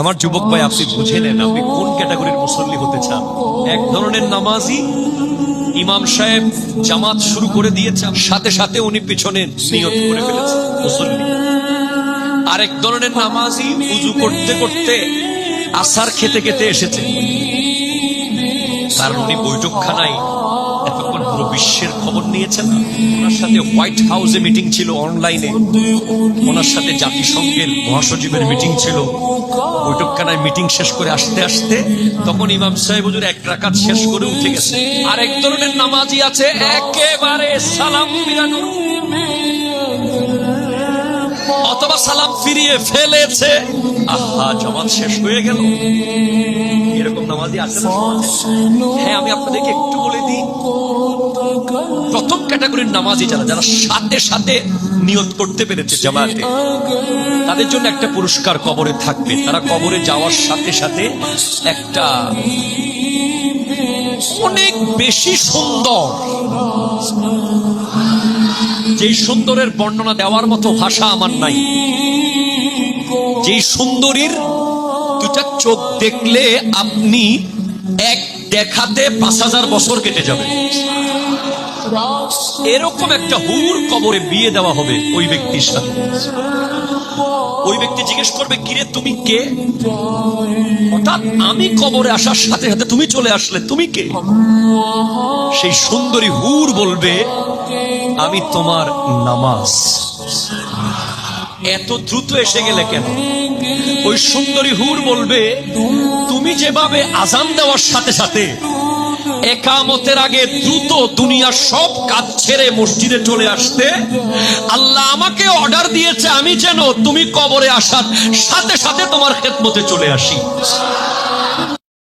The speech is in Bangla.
আমার যুবক ভাই, আপনি বুঝে নেন আপনি কোন ক্যাটাগরির মুসল্লি হতে চান? এক ধরনের নামাজি ইমাম সাহেব জামাত শুরু করে দিয়েছেন সাথে সাথে উনি পিছনে নিয়ত করে ফেলেছেন, মুসল্লি। আরেক ধরনের নামাজি উজু করতে করতে আসার খেতে খেতে এসেছে। কারণ উনি বৈঠকখানায় এতক্ষণ পুরো বিশ্বের খবর নিয়েছেন, ওনার সাথে হোয়াইট হাউসে মিটিং ছিল অনলাইনে। ওনার সাথে জাতিসংঘের মহাসচিবের মিটিং ছিল। বৈঠকখানায় মিটিং শেষ করে আসতে আসতে তখন ইমাম সাহেব হুজুর এক রাকাত শেষ করে উঠে গেছে। আর এক ধরনের নামাজি আছে, একেবারে সালাম অথবা সালাম ফিরিয়ে ফেলেছে। আহা, জমাত শেষ হয়ে গেল। এরকম নামাজি আছে হ্যাঁ আমি আপনাদেরকে একটু বলে দিই। প্রথম ক্যাটাগরির নামাজি যারা যারা সাথে সাথে নিয়ত করতে পেরেছে জামাতে, তাদের জন্য একটা পুরস্কার কবরে থাকবে। তারা কবরে যাওয়ার সাথে সাথে একটা অনেক বেশি সুন্দর যেই সুন্দরের বর্ণনা দেওয়ার মতো ভাষা আমার নাই। যেই সুন্দরীর দুটা চোখ দেখলে আপনি এক দেখাতে পাঁচ হাজার বছর কেটে যাবে। এরকম একটা হুর কবরে বিয়ে দেওয়া হবে ওই ব্যক্তির সাথে। ওই ব্যক্তি জিজ্ঞেস করবে, কিরে, তুমি কে? হঠাৎ আমি কবরে আসার সাথে সাথে তুমি চলে আসলে, তুমি কে? সেই সুন্দরী হুর বলবে, আমি তোমার নামাজ। এত দ্রুত এসে গেলে কেন? ওই সুন্দরী হুর বলবে, তুমি যেভাবে আজান দেওয়ার সাথে সাথে একামতের আগে দ্রুত দুনিয়ার সব কাজ ছেড়ে মসজিদে চলে আসতে, আল্লাহ আমাকে অর্ডার দিয়েছে, আমি যেন তুমি কবরে আসার সাথে সাথে তোমার খেদমতে চলে আসি।